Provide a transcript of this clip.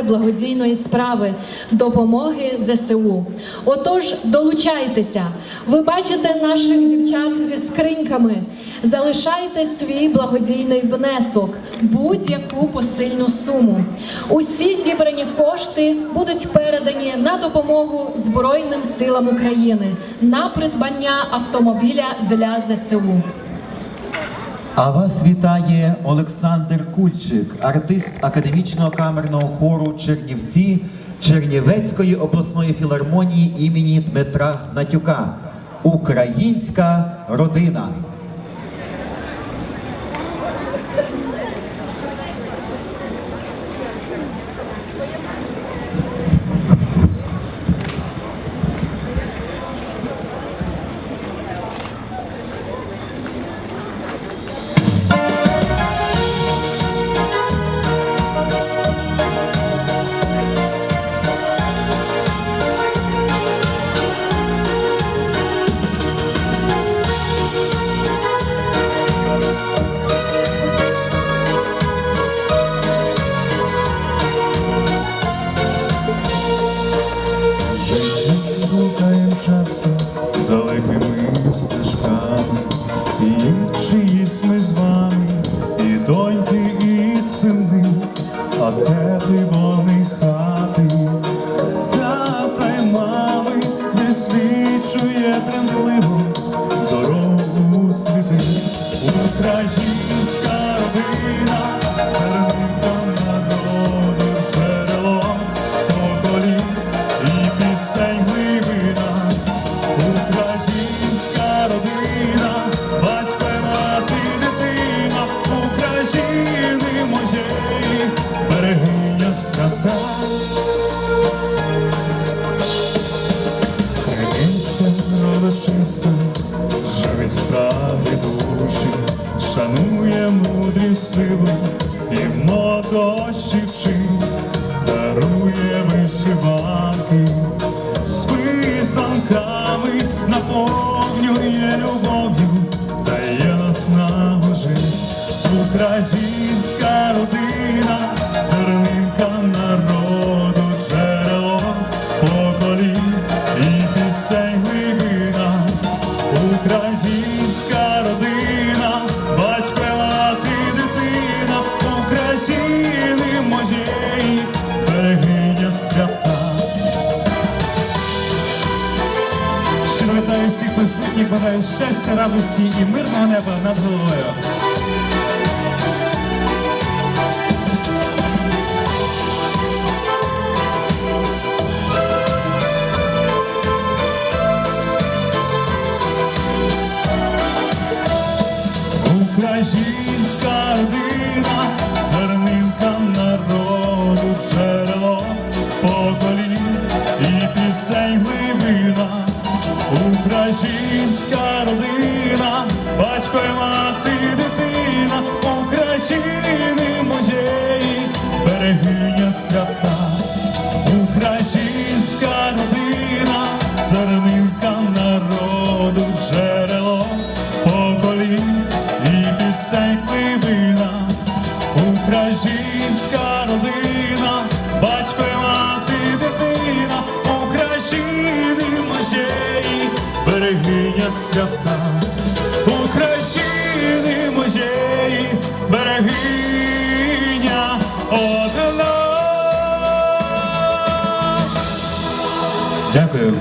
благодійної справи допомоги ЗСУ. Отож, долучайтеся. Ви бачите наших дівчат зі скриньками. Залишайте свій благодійний внесок, будь-яку посильну суму. Усі зібрані кошти будуть передані на допомогу Збройним силам України на придбання автомобіля для ЗСУ. А вас вітає Олександр Кульчик, артист академічного камерного хору Чернівці Чернівецької обласної філармонії імені Дмитра Натюка. Українська родина. Доньки, і сини, а теплі вони шанує мудрі силу і молодощі вчить, дарує вишиванки, з писанками наповнює любов'ю, дає ясна жить, українська родина, вітаю всіх присутніх, бажаю щастя, радості і мирного неба над головою. Українська родина, батько і мати, дитина, України свята, України музеї, берегиня одна. Дякую.